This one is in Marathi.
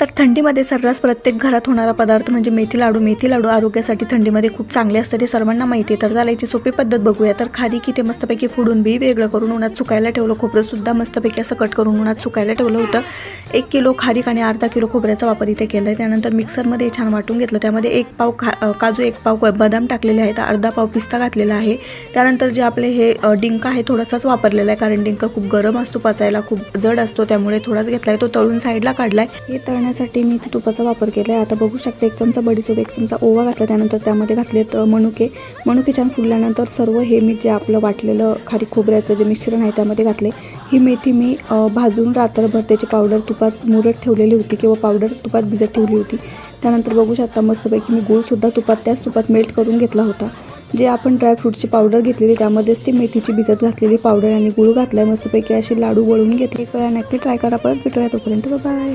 तर थंडीमध्ये सर्रास प्रत्येक घरात होणारा पदार्थ म्हणजे मेथी लाडू. मेथी लाडू आरोग्यासाठी थंडीमध्ये खूप चांगले असते ते सर्वांना माहिती आहे. तर चालायची सोपी पद्धत बघूया. तर खारी की ते मस्तपैकी फोडून बी वेगळं करून उन्हात सुकायला ठेवलं. खोबरंसुद्धा मस्तपैकी असं कट करून उन्हात सुकायला ठेवलं होतं. एक किलो खारीक आणि अर्धा किलो खोबऱ्याचा वापर इथे केला आहे. त्यानंतर मिक्सरमध्ये छान वाटून घेतलं. त्यामध्ये एक पाव खा काजू एक पाव बदाम टाकलेले आहेत. अर्धा पाव पिस्ता घातलेला आहे. त्यानंतर जे आपले हे डिंक आहे थोडासाच वापरलेला आहे. कारण डिंक खूप गरम असतो पचायला खूप जड असतो. त्यामुळे थोडाच घेतला आहे तो तळून साईडला काढला आहे हे तळण्यासाठी मी इथे तुपाचा वापर केला आहे आता बघू शकते एक चमचा बडीसोप एक चमचा ओवा घातला त्यानंतर त्यामध्ये घातलेत मनुके. मनुके छान फुलल्यानंतर सर्व हे मी जे आपलं वाटलेलं खारी खोबऱ्याचं जे मिश्रण आहे त्यामध्ये घातले ही मेथी मी भाजून रात्रभर त्याची पावडर तुपात मुरत ठेवलेली होती किंवा पावडर तुपात भिजत ठेवली होती. त्यानंतर बघू शकता मस्तपैकी मी गूळसुद्धा तुपात त्याच तुपात मेल्ट करून घेतला होता. जे आपण ड्रायफ्रूटची पावडर घेतलेली त्यामध्येच ती मेथीची भिजत घातलेली पावडर आणि गुळ घातलाय. मस्तपैकी अशी लाडू वळून घेतले. एक नक्की ट्राय करा. परत भेटूया तोपर्यंत. बाय